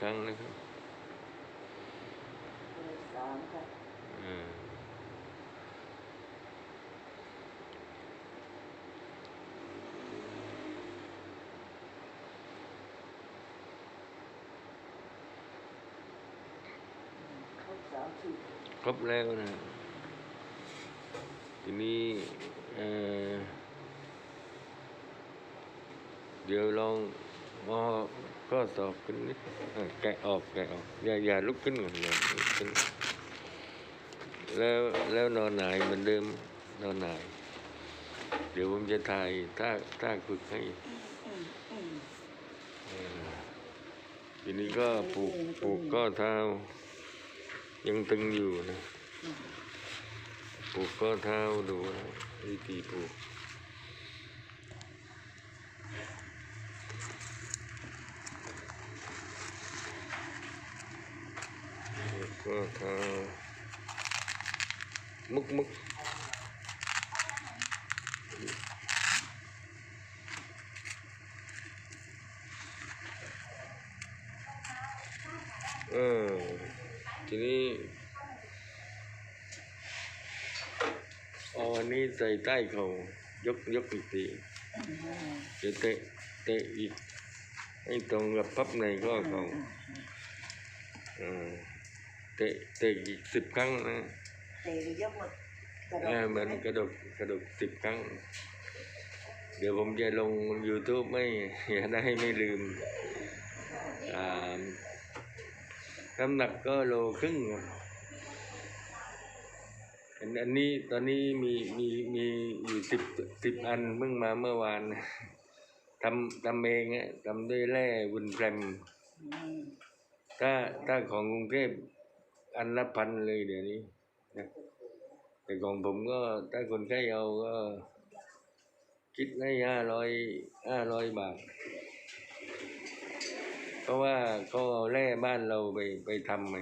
ครั้งนะครับสามค่ะอ่าครบสามสิบครบแล้วนะทีนี้เเดี๋ยวลอง ก็สอบขึ้นนิดแกะออกแกะออกอย่าอย่าลุกขึ้นก่อนอย่าลุกขึ้นแล้วแล้วนอนหงายเหมือนเดิมนอนหงาย เดี๋ยวผมจะถ่ายท่าท่าฝึกให้ทีนี้ก็ผูกผูกข้อเท้า ยังตึงอยู่นะผูกข้อเท้าดูนะวิธีผูกผูกข้อเท้า มุกมุกเออทีนี้อาอันนี้ใส่ใต้เขายกยกอีกทีจะเตะเตะอีกให้ตรงกับพับในข้อเขาเออ เตะเตะอีกสิบครั้งนะเตะยกหมดกระโดเออดเหมือนกระดกกระดกสิบครั้ง เดี๋ยวผมจะลง YouTube ไม่อย่าได้ไม่ลืมอ่าน้ำหนักก็โลครึ่งครับอันอันนี้ตอนนี้มีมีมีอยู่สิบสิบอันเพิ่งมาเมื่อวานทำทำเองอะทำด้วยแร่วุนแพรมอืมถ้าถ้าของกรุงเทพ อันละพันเลยเดี๋ยวนี้นะแต่ของผมก็ถ้าคนไข้เอาก็ คิดให้ห้าร้อยห้าร้อยบาท เพราะว่าเขาเอาแร่บ้านเราไปไปทำไง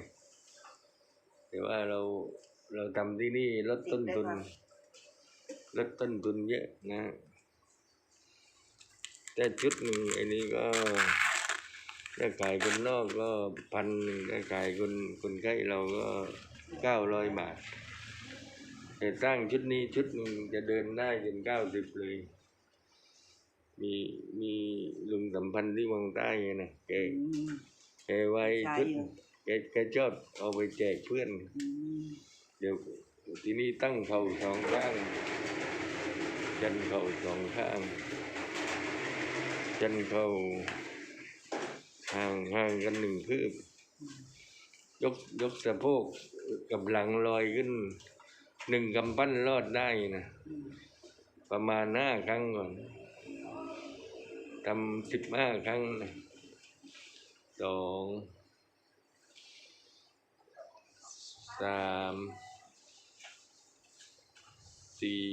แต่ว่าเราเราทำที่นี่ลดต้นทุนลดต้นทุนเยอะนะ แต่ชุดหนึ่งไอ้นี้ก็ ถ้าขายคนนอกก็พันหนึ่งถ้าขายคนคนไข้เราก็เก้าร้อยบาทแต่สร้างชุดนี้ชุดหนึ่งจะเดินได้จนเก้าสิบเลย มีมีลุงสัมพันธ์ที่เมืองใต้ไงนะแกอืมแกไว้ใช่ชุดอยู่แกแกชอบเอาไปแจกเพื่อนอืมเดี๋ยวทีนี้ตั้งเข่าสองข้างจันเข่าสองข้างจันเข่า ห่างห่างกันหนึ่งคืบ ยกยกสะโพกกับหลังลอยขึ้น หนึ่งกำปั้นรอดได้นะประมาณห้าครั้งก่อนทำสิบห้าครั้งนะสองสามสี่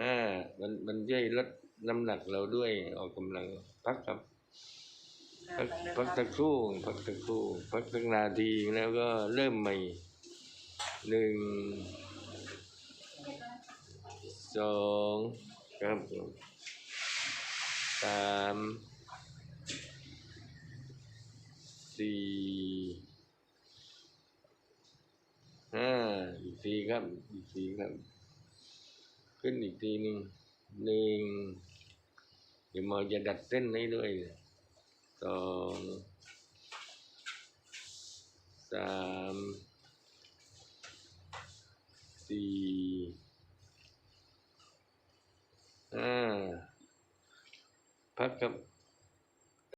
ห้ามันมันช่วยลด น้ำหนักเราด้วยออกกำลังพักครับพักพักสักครู่พักสักครู่พักสักนาทีแล้วก็เริ่มใหม่หนึ่งสองครับผมสามสี่ห้าอีกทีครับอีกทีครับ ขึ้นอีกทีหนึ่ง หนึ่งเดี๋ยวหมอจะดัดเส้นให้ด้วยสองสามสี่ห้าพักกับ